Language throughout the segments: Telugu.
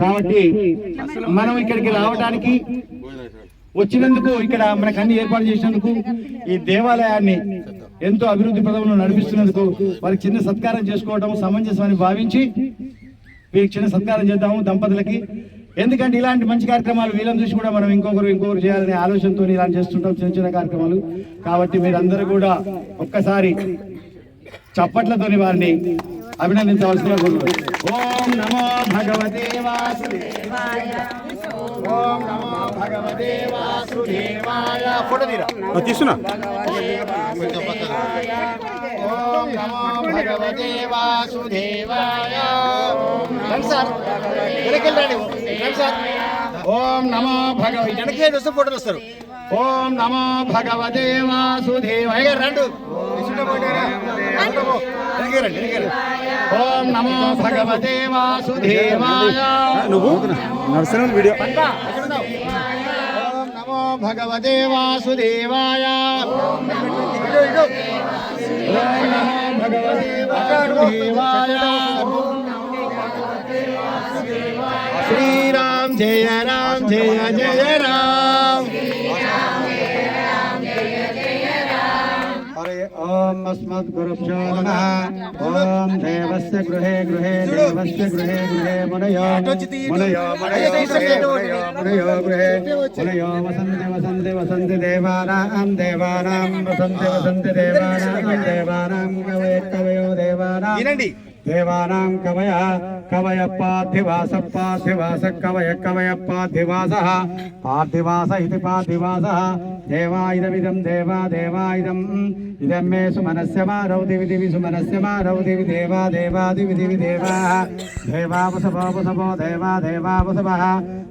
కాబట్టి మనం ఇక్కడికి రావడానికి వచ్చినందుకు ఇక్కడ మనకు అన్ని ఏర్పాటు చేసినందుకు ఈ దేవాలయాన్ని ఎంతో అభివృద్ధి పదంలో నడిపిస్తున్నందుకు వారికి చిన్న సత్కారం చేసుకోవడం సమంజసమని భావించి వీరికి చిన్న సత్కారం చేద్దాము దంపతులకి. ఎందుకంటే ఇలాంటి మంచి కార్యక్రమాలు వీళ్ళని చూసి కూడా మనం ఇంకొకరు ఇంకొకరు చేయాలనే ఆలోచనతో ఇలాంటి చేస్తుంటాం చిన్న చిన్న కార్యక్రమాలు. కాబట్టి మీరందరూ కూడా ఒక్కసారి చప్పట్లతోని వారిని అభినందించవలసిన ఓం నమో భగవతే వాసుదేవాయ. ఓం నమో భగవతే వాసుదేవాయ. ఫోటో తీరా? తీస్తున్నా. ఓం నమో భగవతే వాసుదేవాయ. రండి సార్. వెనకెళ్ళండి. రండి సార్. ఓం నమో భగవ వెనకే వస్తే ఫోటోలు వస్తారు. ఓం నమో భగవతే వాసుదేవాయ. గారు రండు. రండి. రండి. ఓం నమో భగవతే వాసుదేవాయ. నువ్వు? నడుస్తున్న వీడియో? ఓం నమో భగవతే వాసుదేవాయ. ఓం నమో భగవతే వాసుదేవాయ. శ్రీరామ్ జయ రామ్ జయ జయ రామ్. हरे ओम अस्मद्गुरुभ्यो नमः ओम देवस्य गृहे गृहे देवस्य गृहे गृहे मुनयो मुनयो मुनयो गृहे मुनयो मुनयो गृहे मुनयो वसन्ति वसन्ति वसन्ति देवानां देवानां वसन्ति वसन्ति देवानां देवानां कवये कवयो देवानां దేవానాం కవయ కవయ పార్థివాస పార్థివాస కవయ కవయ పార్థివాస పార్థివాస ఇది పార్థివాస దేవాయుధమిదం దేవా దేవాయుధం. ఇదం మే సుమనస్య మా రౌదివి దివి సుమనస్య మా రౌదివి దేవా దేవా దివి దివి దేవా. దేవావసభో వసభో దేవా దేవావసభ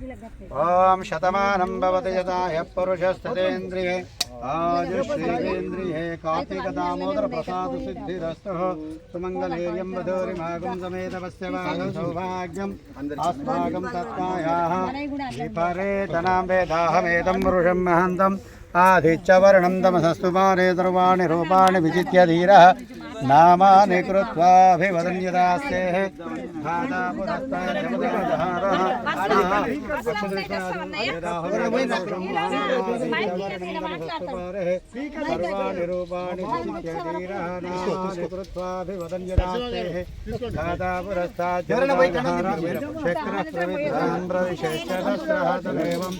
ॐ शतमानं भवति यदाय पुरुषस्ततेन्द्रिये आयुष्येन्द्रिये कार्तिकदामोदरप्रसादसिद्धिरस्तुः सुमङ्गलेर्यं वधूरिमागं समेतवस्य वागं सौभाग्यम् अस्माकं तत्कायाः विपरेतनां वेदाहमेदं पुरुषं महन्तम् आदिच्च वर्णं तमसस्तु माने सर्वाणि रूपाणि विजित्य धीरः नामानि कृत्वाभिवदन्यदास्तेः सर्वाणि रूपाणि नामानि कृत्वाभिवदन्यदास्तेः धातापुरस्ताद्यशक्रप्रविधाम्रविशेषरस्रहतमेवं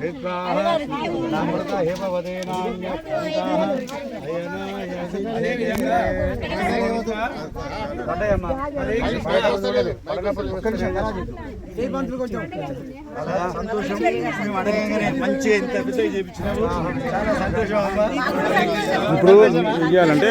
विद्वाः नामृत हिमवदेनान्यः अयनाय మంచి చేయించినాము చాలా సంతోషం ఇప్పుడు ఇవ్వాలంటే